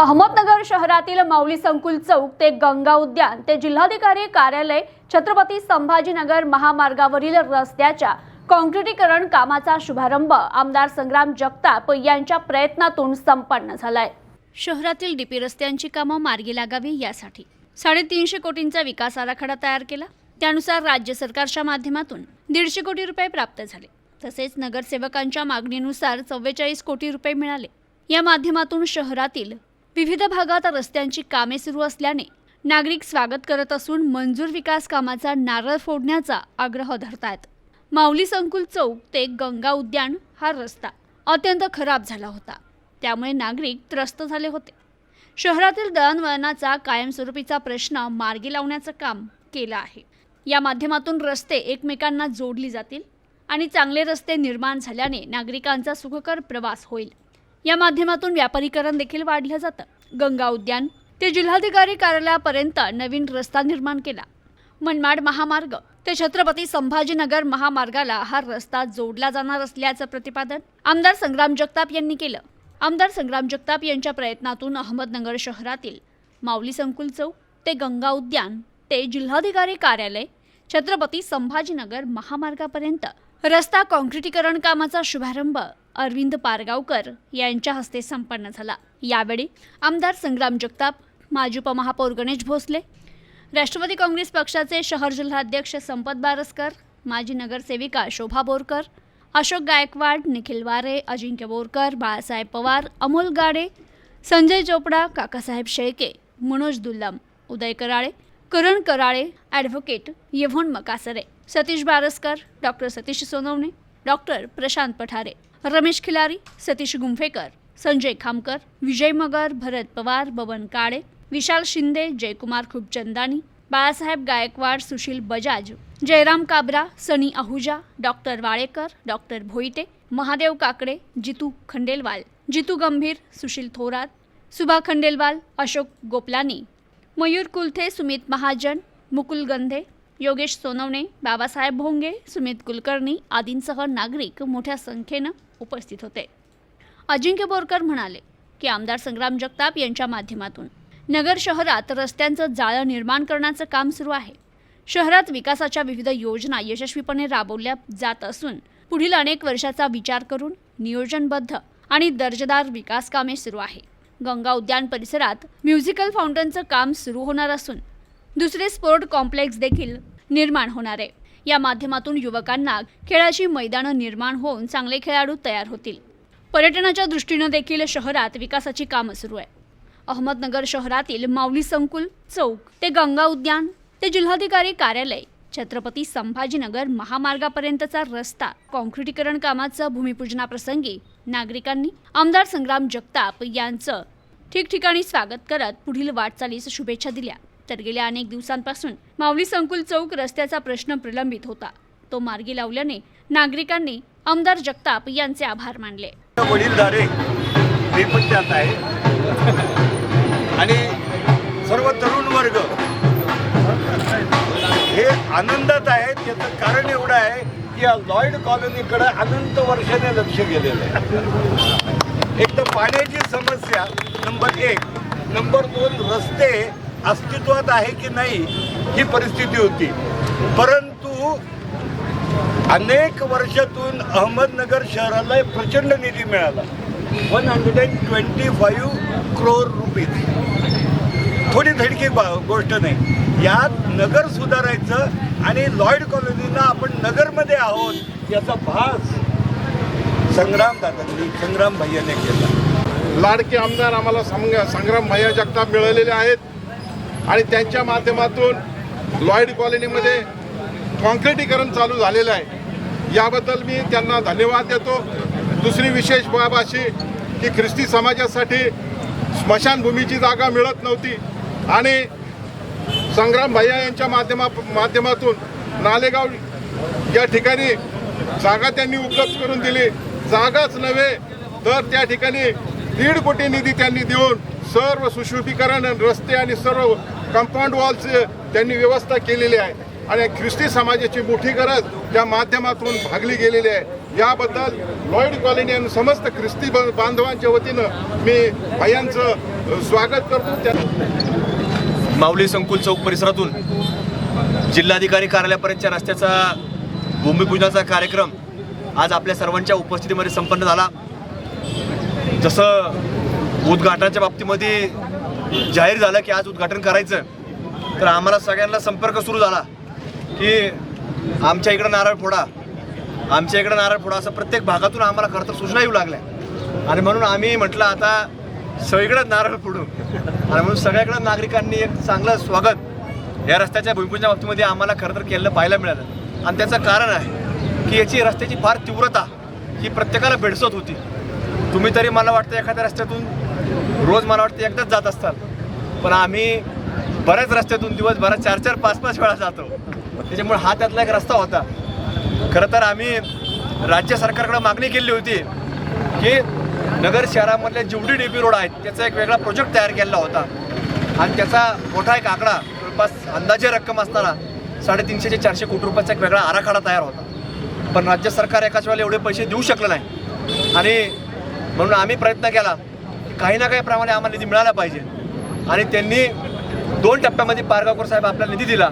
अहमदनगर शहरातील माऊली संकुल चौक ते गंगा उद्यान ते जिल्हाधिकारी कार्यालय छत्रपती संभाजीनगर महामार्गावरील रस्त्याच्या काँक्रिटीकरण कामाचा शुभारंभ आमदार संग्राम जगताप यांच्या प्रयत्नातून संपन्न झालाय. शहरातील डीपी रस्त्यांची कामं मार्गी लागावी यासाठी साडेतीनशे कोटींचा विकास आराखडा तयार केला. त्यानुसार राज्य सरकारच्या माध्यमातून दीडशे कोटी रुपये प्राप्त झाले. तसेच नगरसेवकांच्या मागणीनुसार चव्वेचाळीस कोटी रुपये मिळाले. या माध्यमातून शहरातील विविध भागात रस्त्यांची कामे सुरू असल्याने नागरिक स्वागत करत असून मंजूर विकास कामाचा नारळ फोडण्याचा आग्रह धरतायत. माऊली संकुल चौक ते गंगा उद्यान हा रस्ता अत्यंत खराब झाला होता. त्यामुळे नागरिक त्रस्त झाले होते. शहरातील दळणवळणाचा कायमस्वरूपीचा प्रश्न मार्गी लावण्याचं काम केलं आहे. या माध्यमातून रस्ते एकमेकांना जोडली जातील आणि चांगले रस्ते निर्माण झाल्याने नागरिकांचा सुखकर प्रवास होईल. या माध्यमातून व्यापारीकरण देखील वाढलं जातं. गंगा उद्यान ते जिल्हाधिकारी कार्यालयापर्यंत नवीन रस्ता निर्माण केला. मनमाड महामार्ग ते छत्रपती संभाजीनगर महामार्गाला हा रस्ता जोडला जाणार असल्याचं प्रतिपादन आमदार संग्राम जगताप यांनी केलं. आमदार संग्राम जगताप यांच्या प्रयत्नातून अहमदनगर शहरातील माऊली संकुल चौक ते गंगा उद्यान ते जिल्हाधिकारी कार्यालय छत्रपती संभाजीनगर महामार्गापर्यंत रस्ता काँक्रिटीकरण कामाचा शुभारंभ अरविंद पारगावकर यांच्या हस्ते संपन्न झाला. यावेळी आमदार संग्राम जगताप माजी उपमहापौर गणेश भोसले राष्ट्रवादी काँग्रेस पक्षाचे शहर जिल्हाध्यक्ष संपत बारसकर माजी नगरसेविका शोभा Borkar Ashok Gaikwad Nikhil Ware Ajinkya Borkar Balasaheb Pawar Amol Gade Sanjay Chopda Kakasaheb Shelke Manoj Dullam Uday Karale Karan Karale advocate Yvonne Makasare Satish Baraskar doctor Satish Sonawane doctor Prashant Pathare. Ramesh Khilari Satish Gumphekar Sanjay Khamkar Vijay Magar Bharat Pawar Baban Kale Vishal Shinde Jaikumar Khubchandani Balasaheb Gaikwad Sushil Bajaj Jairam Kabra Sunny Ahuja doctor Walekar doctor Bhoite Mahadev Kakade Jitu Khandelwal Jitu Gambhir Sushil Thorat सुभा खंडेलवाल अशोक गोपलानी मयूर कुलथे सुमित महाजन मुकुल गंधे योगेश सोनवणे बाबासाहेब भोंगे सुमित कुलकर्णी आदींसह नागरिक मोठ्या संख्येनं उपस्थित होते. अजिंक्य बोरकर म्हणाले की आमदार संग्राम जगताप यांच्या माध्यमातून नगर शहरात रस्त्यांचं जाळं निर्माण करण्याचं काम सुरू आहे. शहरात विकासाच्या विविध योजना यशस्वीपणे राबवल्या जात असून पुढील अनेक वर्षाचा विचार करून नियोजनबद्ध आणि दर्जेदार विकास कामे सुरू आहे. गंगा उद्यान परिसरात म्युझिकल फाउंटनचं काम सुरू होणार असून दुसरे स्पोर्ट कॉम्प्लेक्स देखील निर्माण होणार आहे. या माध्यमातून युवकांना खेळाची मैदानं निर्माण होऊन चांगले खेळाडू तयार होतील. पर्यटनाच्या दृष्टीनं देखील शहरात विकासाची कामं सुरू आहे. अहमदनगर शहरातील माऊली संकुल चौक ते गंगा उद्यान ते जिल्हाधिकारी कार्यालय छत्रपती संभाजीनगर महामार्गापर्यंतचा रस्ता काँक्रिटीकरण कामाचं भूमिपूजनाप्रसंगी नागरिकांनी आमदार संग्राम जगताप यांचं ठिकठिकाणी स्वागत करत पुढील वाटचालीस शुभेच्छा दिल्या. तर गेल्या अनेक दिवसांपासून माऊली संकुल चौक रस्त्याचा प्रश्न प्रलंबित होता. तो मार्गी लावल्याने नागरिकांनी आमदार जगताप यांचे आभार मानले. वडीलधारे मी पण त्यात आहे. आणि सर्व तरुण वर्ग हे आनंदात आहेत. त्याचं कारण एवढं आहे की या लॉयड कॉलनीकडे अनंत वर्षाने लक्ष गेलेलं आहे. एक तर पाण्याची समस्या नंबर एक. नंबर दोन रस्ते अस्तित्वात आहे की नाही ही परिस्थिती होती. परंतु अनेक वर्षातून अहमदनगर शहराला प्रचंड निधी मिळाला. One hundred and twenty five crore rupees थोडी धडकी बा- गोष्ट नाही. यात नगर सुधारायचं आणि लॉयड कॉलनीला आपण नगरमध्ये आहोत याचा भास संग्राम दादांनी संग्राम भैयाने केला. लाडके आमदार आम्हाला संग्राम भैया जगताप मिळालेले आहेत. आणि त्यांच्या माध्यमातून लॉयड कॉलनीमध्ये कॉन्क्रिटीकरण चालू झालेलं आहे. याबद्दल मी त्यांना धन्यवाद देतो. दुसरी विशेष बाब अशी की ख्रिस्ती समाजासाठी स्मशानभूमीची जागा मिळत नव्हती. आणि संग्राम भैया यांच्या माध्यमा माध्यमातून नालेगाव या ठिकाणी जागा त्यांनी उपलब्ध करून दिली. जागाच नव्हे तर त्या ठिकाणी दीड कोटी निधी त्यांनी देऊन सर्व सुशोभीकरण रस्ते आणि सर्व कंपाऊंड वॉल्स त्यांनी व्यवस्था केलेली आहे. आणि ख्रिस्ती समाजाची मोठी गरज त्या माध्यमातून भागली गेलेली आहे. याबद्दल लॉईड कॉलनी आणि समस्त ख्रिस्ती ब- बांधवांच्या वतीनं मी भयांचं स्वागत करतो. त्या माऊली संकुल चौक परिसरातून जिल्हाधिकारी कार्यालयापर्यंतच्या रस्त्याचा भूमिपूजनाचा कार्यक्रम आज आपल्या सर्वांच्या उपस्थितीमध्ये संपन्न झाला. जसं उद्घाटनाच्या बाबतीमध्ये जाहीर झालं की आज उद्घाटन करायचं. तर आम्हाला सगळ्यांना संपर्क सुरू झाला की आमच्या इकडं नारळ फोडा. आमच्या इकडं नारळ फोडा असं प्रत्येक भागातून आम्हाला खरं तर सूचना येऊ लागल्या. आणि म्हणून आम्ही म्हटलं आता सगळीकडं नारळ फोडू. आणि म्हणून सगळ्याकडं नागरिकांनी एक चांगलं स्वागत या रस्त्याच्या भूमिपूजनाच्या बाबतीमध्ये आम्हाला खरं तर केलेलं पाहायला मिळालं. आणि त्याचं कारण आहे की याची रस्त्याची फार तीव्रता ही प्रत्येकाला भेडसत होती. तुम्ही तरी मला वाटतं एखाद्या रस्त्यातून रोज मला वाटतं एकदाच जात असतात पण आम्ही बऱ्याच रस्त्यातून दिवसभरात चार चार पाच पाच वेळा जातो. त्याच्यामुळे हा त्यातला एक रस्ता होता. खरं तर आम्ही राज्य सरकारकडे मागणी केली होती की नगर शहरामधल्या जेवढी डी पी रोड आहेत त्याचा एक वेगळा प्रोजेक्ट तयार केलेला होता. आणि त्याचा मोठा एक आकडा जवळपास अंदाजे रक्कम असताना साडेतीनशे ते चारशे कोटी रुपयाचा एक वेगळा आराखडा तयार होता. पण राज्य सरकार एकाच वेळेला एवढे पैसे देऊ शकलं नाही. आणि म्हणून आम्ही प्रयत्न केला काही ना काही प्रमाणे आम्हाला निधी मिळाला पाहिजे. आणि त्यांनी दोन टप्प्यामध्ये पारगावकर साहेब आपला निधी दिला.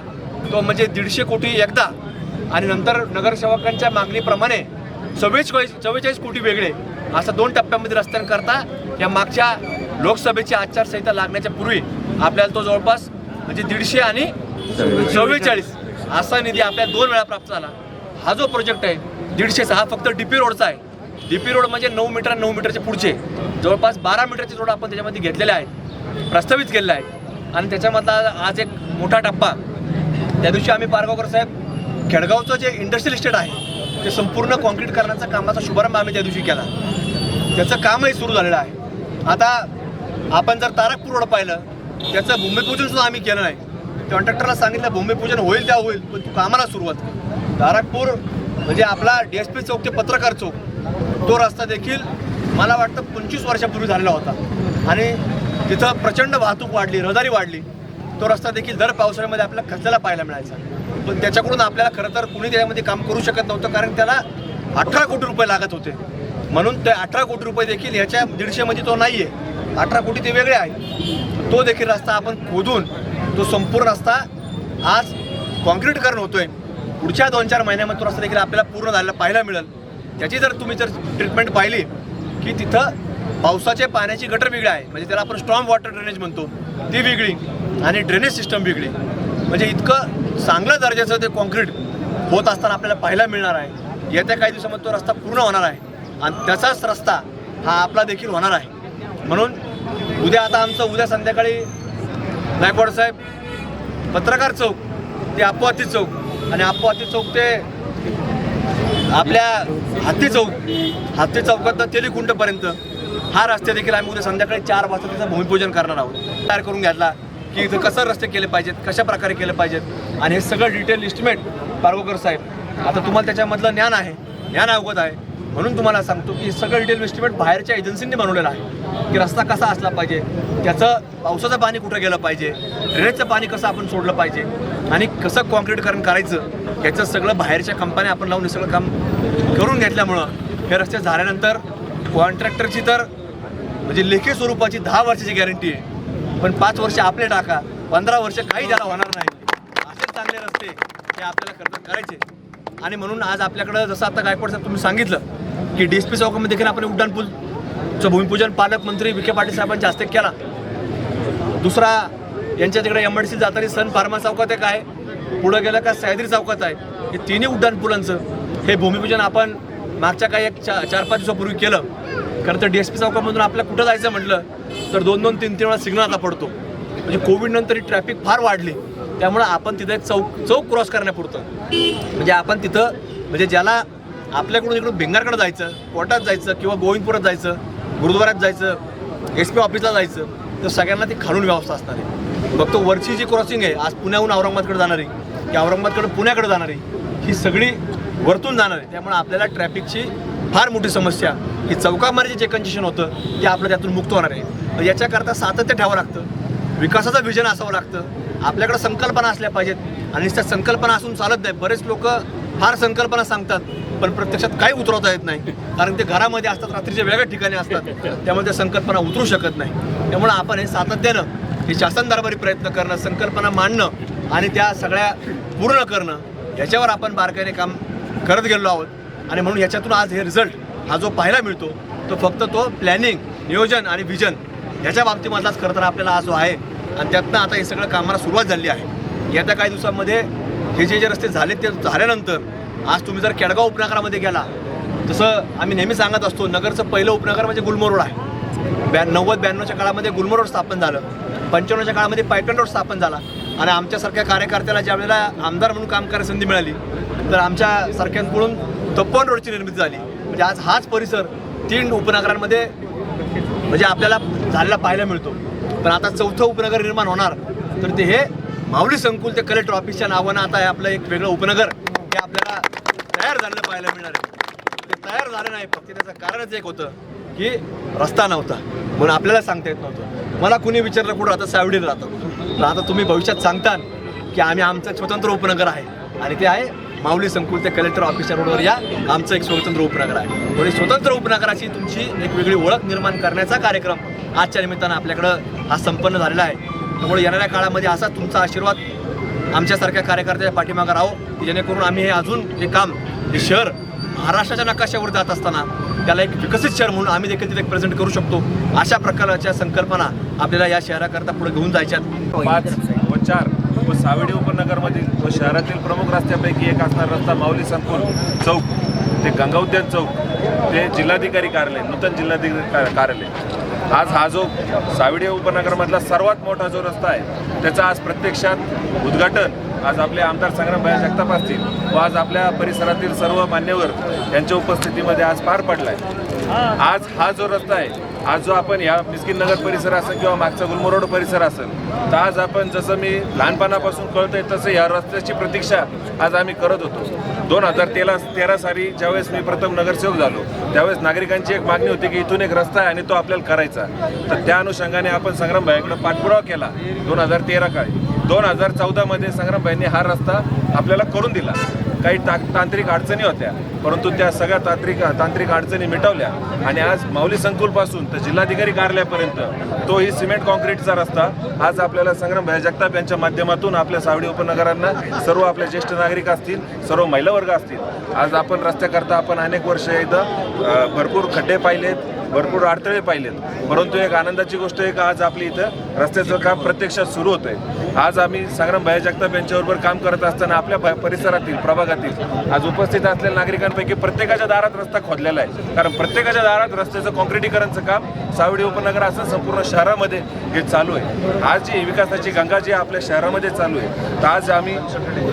तो म्हणजे दीडशे कोटी एकदा. आणि नंतर नगरसेवकांच्या मागणीप्रमाणे चव्वेचाळीस चव्वेचाळीस कोटी वेगळे. असं दोन टप्प्यामध्ये रस्त्यांकरता या मागच्या लोकसभेची आचारसंहिता लागण्याच्या पूर्वी आपल्याला तो जवळपास म्हणजे दीडशे आणि चव्वेचाळीस असा निधी आपल्याला दोन वेळा प्राप्त झाला. हा जो प्रोजेक्ट आहे दीडशेचा हा फक्त डीपी रोडचा आहे. डीपी रोड म्हणजे नऊ मीटर आणि नऊ मीटरचे पुढचे. जवळपास बारा मीटरचे रोड आपण त्याच्यामध्ये घेतलेले आहेत. प्रस्तावित केलेले आहेत. आणि त्याच्यामधला आज एक मोठा टप्पा. त्या दिवशी आम्ही पारगावकर साहेब खेडगावचं जे इंडस्ट्रियल इस्टेट आहे ते संपूर्ण कॉन्क्रीट करण्याचा कामाचा शुभारंभ आम्ही त्या दिवशी केला. त्याचं कामही सुरू झालेलं आहे. आता आपण जर तारकपूर रोड पाहिलं त्याचं भूमिपूजनसुद्धा आम्ही केलं नाही. कॉन्ट्रॅक्टरला सांगितलं भूमिपूजन होईल त्या होईल पण तू कामाला सुरुवात तारकपूर म्हणजे आपला डी एस पी चौक ते पत्रकार चौक तो रस्ता देखील मला वाटतं पंचवीस वर्षापूर्वी झालेला होता. आणि तिथं प्रचंड वाहतूक वाढली रहदारी वाढली. तो रस्ता देखील दर पावसाळ्यामध्ये आपल्याला खचलेला पाहायला मिळायचा. पण त्याच्याकडून आपल्याला खरं तर कुणी त्याच्यामध्ये काम करू शकत नव्हतं कारण त्याला अठरा कोटी रुपये लागत होते. म्हणून ते अठरा कोटी रुपये देखील ह्याच्या दीडशेमध्ये तो नाही आहे अठरा कोटी ते वेगळे आहे तो देखील रस्ता आपण खोदून तो संपूर्ण रस्ता आज कॉन्क्रीटकरण होतोय. पुढच्या दोन चार महिन्यामध्ये तो रस्ता देखील आपल्याला पूर्ण झालेला पाहायला मिळेल. त्याची जर तुम्ही जर ट्रीटमेंट पाहिली की तिथं पावसाच्या पाण्याची गटर वेगळी आहे म्हणजे त्याला आपण स्ट्रॉंग वॉटर ड्रेनेज म्हणतो ती वेगळी आणि ड्रेनेज सिस्टम वेगळी. म्हणजे इतकं चांगल्या दर्जाचं ते कॉन्क्रीट होत असताना आपल्याला पाहायला मिळणार आहे. येत्या काही दिवसामध्ये तो रस्ता पूर्ण होणार आहे. आणि त्याचाच रस्ता हा आपला देखील होणार आहे. म्हणून उद्या आता आमचं उद्या संध्याकाळी गायकवाड साहेब पत्रकार चौक ते अप्पावती चौक. आणि अप्पावती चौक ते आपल्या हत्ती चौक हत्ती चौकात तेलिकुंटपर्यंत हा रस्ते देखील आम्ही उद्या संध्याकाळी चार वाजता त्याचं भूमिपूजन करणार आहोत. तयार करून घेतला की इथं कसं रस्ते केले पाहिजेत कशा प्रकारे केले पाहिजेत आणि हे सगळं डिटेल इस्टिमेट पारवकर साहेब आता तुम्हाला त्याच्यामधलं ज्ञान आहे ज्ञान अवगत आहे. म्हणून तुम्हाला सांगतो की सगळं डिटेल एस्टिमेट बाहेरच्या एजन्सींनी बनवलेलं आहे. की रस्ता कसा असला पाहिजे त्याचं पावसाचं पाणी कुठं गेलं पाहिजे ड्रेनेजचं पाणी कसं आपण सोडलं पाहिजे आणि कसं कॉन्क्रीटकरण करायचं याचं सगळं बाहेरच्या कंपन्या आपण लावून हे सगळं काम करून घेतल्यामुळं हे रस्ते झाल्यानंतर कॉन्ट्रॅक्टरची तर म्हणजे लेखी स्वरूपाची दहा वर्षाची गॅरंटी आहे. पण पाच वर्ष आपले टाका पंधरा वर्ष काही ज्याला होणार नाही. असेच चांगले रस्ते हे आपल्याला करायचे. आणि म्हणून आज आपल्याकडं जसं आता गायकवाड साहेब तुम्ही सांगितलं की डी एस पी चौकामध्ये देखील आपण उड्डाण पूलचं भूमिपूजन पालकमंत्री विखे पाटील साहेबांच्या हस्ते केला. दुसरा यांच्या तिकडे एम सी जाताना सन फार्मा चौकात एक आहे पुढं गेलं का सह्याद्री चौकात आहे. हे तिन्ही उड्डाण पुलांचं हे भूमिपूजन आपण मागच्या काही एक चा चार पाच दिवसापूर्वी केलं. खरं तर डी एस पी चौकामधून आपल्याला कुठं जायचं म्हटलं तर दोन दोन तीन तीन वेळा सिग्नल आता पडतो. म्हणजे कोविडनंतर ही ट्रॅफिक फार वाढली. त्यामुळं आपण तिथं एक चौक चौक क्रॉस करण्यापुरतं. म्हणजे आपण तिथं म्हणजे ज्याला आपल्याकडून इकडून भिंगारकडे जायचं कोर्टात जायचं किंवा गोविंदपुरात जायचं गुरुद्वारात जायचं एस पी ऑफिसला जायचं तर सगळ्यांना ती खालून व्यवस्था असणार आहे. मग तो वरची जी क्रॉसिंग आहे आज पुण्याहून औरंगाबादकडे जाणारी की औरंगाबादकडे पुण्याकडे जाणारी ही सगळी वरतून जाणार आहे. त्यामुळे आपल्याला ट्रॅफिकची फार मोठी समस्या. ही चौकामध्ये जे कंजेशन होतं ते आपलं त्यातून मुक्त होणार आहे. याच्याकरता सातत्य ठेवावं लागतं. विकासाचं विजन असावं लागतं. आपल्याकडे संकल्पना असल्या पाहिजेत. आणि त्या संकल्पना असून चालत नाही. बरेच लोक फार संकल्पना सांगतात पण प्रत्यक्षात काही उतरवता येत नाही. कारण ते घरामध्ये असतात रात्रीच्या वेगळ्या ठिकाणी असतात. त्यामुळे त्या संकल्पना उतरू शकत नाही. त्यामुळे आपण हे सातत्यानं हे शासन दरबारी प्रयत्न करणं संकल्पना मांडणं आणि त्या सगळ्या पूर्ण करणं याच्यावर आपण बारकाईने काम करत गेलो आहोत. आणि म्हणून याच्यातून आज हे रिझल्ट हा जो पाहायला मिळतो तो फक्त तो प्लॅनिंग नियोजन आणि विजन याच्या बाबतीमधलाच खरं तर आपल्याला आज जो आहे आणि त्यातनं आता हे सगळं कामाला सुरुवात झाली आहे. येत्या काही दिवसांमध्ये हे जे जे रस्ते झाले ते झाल्यानंतर आज तुम्ही जर केडगाव उपनगरामध्ये गेला तसं आम्ही नेहमी सांगत असतो नगरचं पहिलं उपनगर म्हणजे गुलमोर आहे. ब्या नव्वद ब्याण्णवच्या काळामध्ये गुलमोर स्थापन झालं. पंच्याण्णवच्या काळामध्ये पायटन रोड स्थापन झाला. आणि आमच्यासारख्या कार्यकर्त्याला ज्या वेळेला आमदार म्हणून काम करायची संधी मिळाली तर आमच्या सारख्यांकडून तप्पन रोडची निर्मिती झाली. म्हणजे आज हाच परिसर तीन उपनगरांमध्ये म्हणजे आपल्याला झालेला पाहायला मिळतो. पण आता चौथं उपनगर निर्माण होणार. तर ते हे माऊली संकुल ते कलेक्टर ऑफिसच्या नावानं आता हे आपलं एक वेगळं उपनगर हे आपल्याला तयार झालेलं पाहायला मिळणार आहे. ते तयार झालं नाही फक्त त्याचं कारणच एक होतं की रस्ता नव्हता. म्हणून आपल्याला सांगता येत नव्हतं. मला कुणी विचारलं कुठं राहतं सावडीला राहतं तर आता तुम्ही भविष्यात सांगताल की आम्ही आमचं स्वतंत्र उपनगर आहे. आणि ते आहे माऊली संकुल ते कलेक्टर ऑफिसच्या रोडवर या आमचं एक स्वतंत्र उपनगर आहे. म्हणजे स्वतंत्र उपनगराची तुमची एक वेगळी ओळख निर्माण करण्याचा कार्यक्रम आजच्या निमित्तानं आपल्याकडं हा संपन्न झालेला आहे. त्यामुळे येणाऱ्या काळामध्ये असा तुमचा आशीर्वाद आमच्यासारख्या कार्यकर्त्याच्या पाठीमागं राहो जेणेकरून आम्ही हे अजून हे काम हे शहर महाराष्ट्राच्या नकाशावर जात असताना त्याला एक विकसित शहर म्हणून आम्ही देखील तिथे प्रेझेंट करू शकतो. अशा प्रकारच्या संकल्पना आपल्याला या शहराकरता पुढे घेऊन जायच्यात. पाच व चार व सावेडी उपनगरमधील व शहरातील प्रमुख रस्त्यापैकी एक असणारा रस्ता माऊली संकुल चौक ते गंगा उद्यान चौक ते जिल्हाधिकारी कार्यालय नूतन जिल्हाधिकारी का- कार्यालय. आज हा जो सावडे उपनगरमधला सर्वात मोठा जो रस्ता आहे त्याचा आज प्रत्यक्षात उद्घाटन आज आपले आमदार संग्रामभाई जगताप असतील व आज आपल्या परिसरातील सर्व मान्यवर यांच्या उपस्थितीमध्ये आज पार पडला आहे आज हा जो रस्ता आहे आज जो आपण या मिस्किन नगर परिसर असेल किंवा मागचा गुलमोर परिसर असेल तर आज आपण जसं मी लहानपणापासून कळतोय तसं या रस्त्याची प्रतीक्षा आज आम्ही करत होतो. दोन हजार तेरा तेरा साली ज्यावेळेस मी प्रथम नगरसेवक झालो त्यावेळेस नागरिकांची एक मागणी होती की इथून एक रस्ता आहे आणि तो आपल्याला करायचा तर त्या अनुषंगाने आपण संग्रामभाईकडे पाठपुरावा केला दोन हजार तेरा काळी. दोन हजार चौदामध्ये संग्रामभाईंनी हा रस्ता आपल्याला करून दिला. काही ता तांत्रिक अडचणी होत्या. परंतु त्या सगळ्या तांत्रिक तांत्रिक अडचणी मिटवल्या आणि आज माऊली संकुलपासून तर जिल्हाधिकारी कार्यालयापर्यंत तो ही सिमेंट कॉन्क्रीटचा रस्ता आज आपल्याला संग्राम जगताप यांच्या माध्यमातून आपल्या सावडी उपनगरांना सर्व आपले ज्येष्ठ नागरिक असतील सर्व महिला वर्ग असतील आज आपण रस्त्याकरता आपण अनेक वर्ष इथं भरपूर खड्डे पाहिलेत भरपूर अडथळे पाहिलेत. परंतु एक आनंदाची गोष्ट आहे का आज आपली इथं रस्त्याचं काम प्रत्यक्षात सुरू होत आहे आज आम्ही संग्राम भाई जगताप यांच्याबरोबर काम करत असताना आपल्या प- परिसरातील प्रभागातील आज उपस्थित असलेल्या नागरिकांपैकी प्रत्येकाच्या दारात रस्ता खोदलेला आहे. कारण प्रत्येकाच्या दारात रस्त्याचं कॉन्क्रिटीकरणचं काम सावडी उपनगर असं संपूर्ण शहरामध्ये हे चालू आहे. आज जी विकासाची गंगा जी आपल्या शहरामध्ये चालू आहे तर आज आम्ही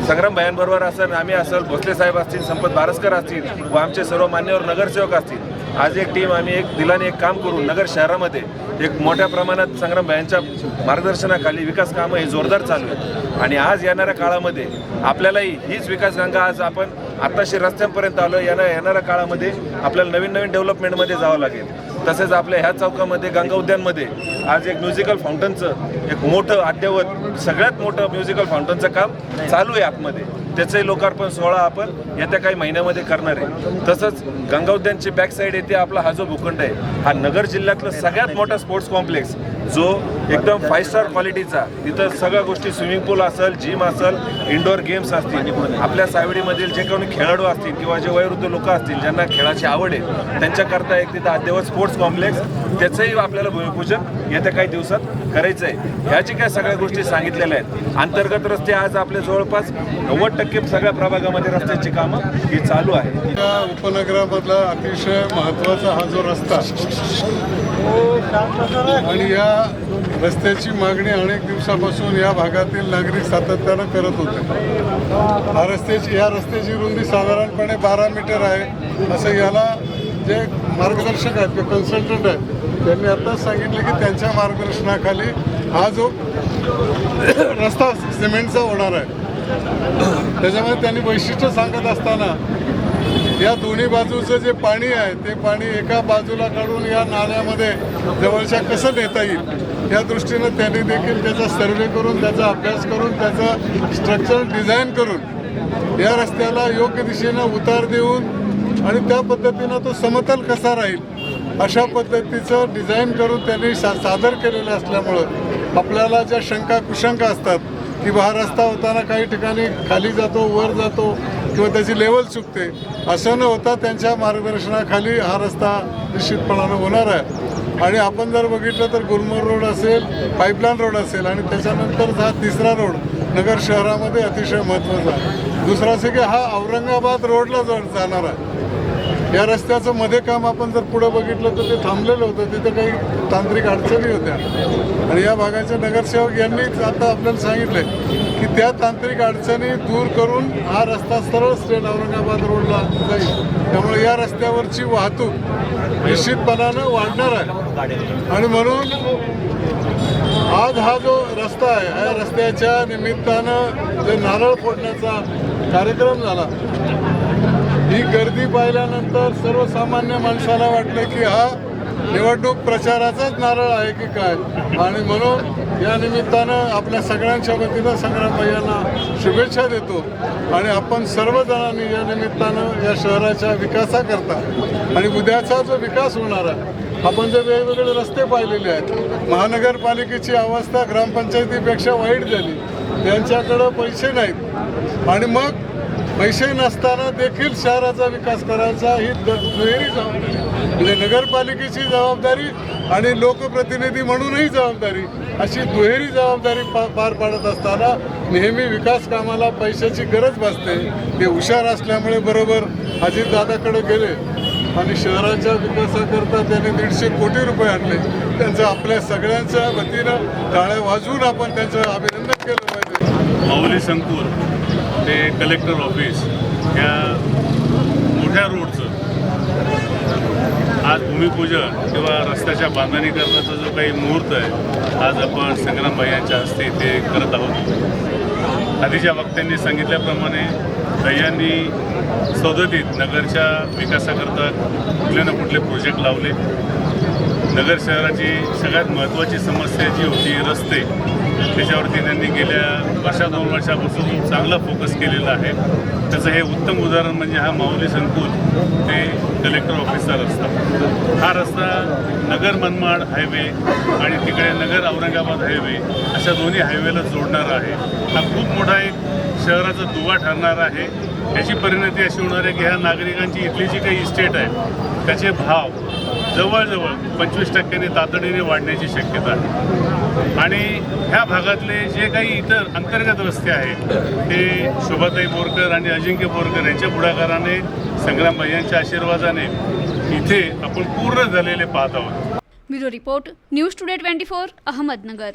संग्राम भायांबरोबर असेल आम्ही असेल भोसले साहेब असतील संपत बारसकर असतील व आमचे सर्व मान्यवर नगरसेवक असतील आज एक टीम आम्ही एक दिलाने एक काम करून नगर शहरामध्ये एक मोठ्या प्रमाणात संग्राम भायांच्या मार्गदर्शनाखाली विकास कामं हे जोरदार चालू आहेत. आणि आज येणाऱ्या काळामध्ये आपल्यालाही हीच विकास गंगा आज आपण आत्ताशी रस्त्यांपर्यंत आलं येणार येणाऱ्या काळामध्ये आपल्याला नवीन नवीन डेव्हलपमेंटमध्ये जावं लागेल. तसेच आपल्या ह्या चौकामध्ये गंगा उद्यानमध्ये आज एक म्युझिकल फाउंटनचं एक मोठं अद्ययावत सगळ्यात मोठं म्युझिकल फाउंटनचं काम चालू आहे आतमध्ये. त्याचंही लोकार्पण सोहळा आपण येत्या काही महिन्यामध्ये करणार आहे. तसंच गंगा उद्यानची बॅक साईड येथे आपला हा जो भूखंड आहे हा नगर जिल्ह्यातलं सगळ्यात मोठा स्पोर्ट्स कॉम्प्लेक्स जो एकदम फाईव्ह स्टार क्वालिटीचा तिथं सगळ्या गोष्टी स्विमिंग पूल असेल जिम असेल इंडोर गेम्स असतील आपल्या सावडीमधील जे कोणी खेळाडू असतील किंवा जे वयोवृद्ध लोक असतील ज्यांना खेळाची आवड आहे त्यांच्याकरता एक तिथं अद्ययावत स्पोर्ट्स कॉम्प्लेक्स त्याचंही आपल्याला भूमिपूजन येत्या काही दिवसात करायचं आहे ह्या जी काही सगळ्या गोष्टी सांगितलेल्या आहेत. अंतर्गत रस्ते आज आपले जवळपास नव्वद टक्के सगळ्या प्रभागामध्ये रस्त्याची कामं ही चालू आहे या उपनगरामधला अतिशय महत्त्वाचा हा जो रस्ता आणि या रस्त्याची मागणी अनेक दिवसापासून या भागातील नागरिक सातत्यानं करत होते. हा रस्त्याची या रस्त्याची रुंदी साधारणपणे बारा मीटर आहे असं याला जे मार्गदर्शक आहेत किंवा कन्सल्टंट आहेत त्यांनी आत्ताच सांगितलं की त्यांच्या मार्गदर्शनाखाली हा जो रस्ता सिमेंटचा होणार आहे. त्याच्यामध्ये त्यांनी वैशिष्ट्य सांगत असताना या दोन्ही बाजूचं जे पाणी आहे ते पाणी एका बाजूला काढून या नाल्यामध्ये जवळच्या कसं नेता येईल या दृष्टीनं त्यांनी देखील त्याचा सर्वे करून त्याचा अभ्यास करून त्याचं स्ट्रक्चर डिझाईन करून या रस्त्याला योग्य दिशेनं उतार देऊन आणि त्या पद्धतीनं तो समतल कसा राहील अशा पद्धतीचं डिझाईन करून त्यांनी सा सादर केलेलं असल्यामुळं आपल्याला ज्या शंका कुशंका असतात की बा हा रस्ता होताना काही ठिकाणी खाली जातो वर जातो किंवा त्याची लेवल चुकते. असं न होता त्यांच्या मार्गदर्शनाखाली हा रस्ता निश्चितपणानं होणार आहे. आणि आपण जर बघितलं तर गुलमोर रोड असेल पाईपलाईन रोड असेल आणि त्याच्यानंतर हा तिसरा रोड नगर शहरामध्ये अतिशय महत्त्वाचा आहे. दुसरा असं की हा औरंगाबाद रोडला जर जाणार आहे या रस्त्याचं मध्ये काम आपण जर पुढं बघितलं तर ते थांबलेलं होतं. तिथं काही तांत्रिक अडचणी होत्या. आणि या भागाचे नगरसेवक यांनीच आता आपल्याला सांगितले की त्या तांत्रिक अडचणी दूर करून हा रस्ता सरळ स्ट्रेट औरंगाबाद रोडला जाईल. त्यामुळे या रस्त्यावरची वाहतूक निश्चितपणानं वाढणार आहे. आणि म्हणून आज हा जो रस्ता आहे या रस्त्याच्या निमित्तानं जे नारळ फोडण्याचा कार्यक्रम झाला ही गर्दी पाहिल्यानंतर सर्वसामान्य माणसाला वाटलं की हा निवडणूक प्रचाराचाच नारळ आहे की काय? आणि म्हणून या निमित्तानं आपल्या सगळ्यांच्या वतीनं संग्राम भैयांना शुभेच्छा देतो. आणि आपण सर्वजणांनी या निमित्तानं या शहराच्या विकासाकरता आणि उद्याचा जो विकास होणार आहे आपण जे वेगवेगळे रस्ते पाहिलेले आहेत महानगरपालिकेची अवस्था ग्रामपंचायतीपेक्षा वाईट झाली त्यांच्याकडं पैसे नाहीत. आणि मग पैसे नसताना देखील शहराचा विकास करायचा ही दुहेरी जबाबदारी म्हणजे नगरपालिकेची जबाबदारी आणि लोकप्रतिनिधी म्हणूनही जबाबदारी अशी दुहेरी जबाबदारी पा पार पाडत असताना नेहमी विकास कामाला पैशाची गरज भासते. ते हुशार असल्यामुळे बरोबर अजितदादाकडे गेले आणि शहराच्या विकासाकरता त्यांनी दीडशे कोटी रुपये आणले. त्यांचं आपल्या सगळ्यांच्या वतीनं टाळ्या वाजवून आपण त्यांचं अभिनंदन केलं पाहिजे. माऊली संकूर ते कलेक्टर ऑफिस या मोठ्या रोडचं आज भूमिपूजन किंवा रस्त्याच्या बांधणीकरणाचा जो काही मुहूर्त आहे आज आपण संग्राम यांच्या हस्ते ते करत आहोत. आधीच्या वक्त्यांनी सांगितल्याप्रमाणे भैयांनी सौदतीत नगरच्या विकासाकरता कुठले ना कुठले प्रोजेक्ट लावले. नगर शहराची सगळ्यात महत्त्वाची समस्या जी होती रस्ते त्याच्यावरती त्यांनी गेल्या वर्षा दोन वर्षापासून चांगला फोकस केलेला आहे. त्याचं हे उत्तम उदाहरण म्हणजे हा माऊली संकुल ते कलेक्टर ऑफिसचा रस्ता. हा रस्ता नगर मनमाड हायवे आणि तिकडे नगर औरंगाबाद हायवे अशा दोन्ही हायवेला जोडणारा आहे. हा खूप मोठा एक शहराचा दुवा ठरणार आहे. याची परिणती अशी होणार आहे की ह्या नागरिकांची इथली जी काही इस्टेट आहे त्याचे भाव जवळजवळ पंचवीस टक्क्यांनी तातडीने वाढण्याची शक्यता आहे. आणि ह्या भागातले जे काही इतर अंतर्गत रस्ते आहेत ते शोभाताई बोरकर आणि अजिंक्य बोरकर यांच्या पुढाकाराने संग्राम भैयांच्या आशीर्वादाने इथे आपण पूर्ण झालेले पाहत आहोत. Bureau report news today twenty four Ahmednagar.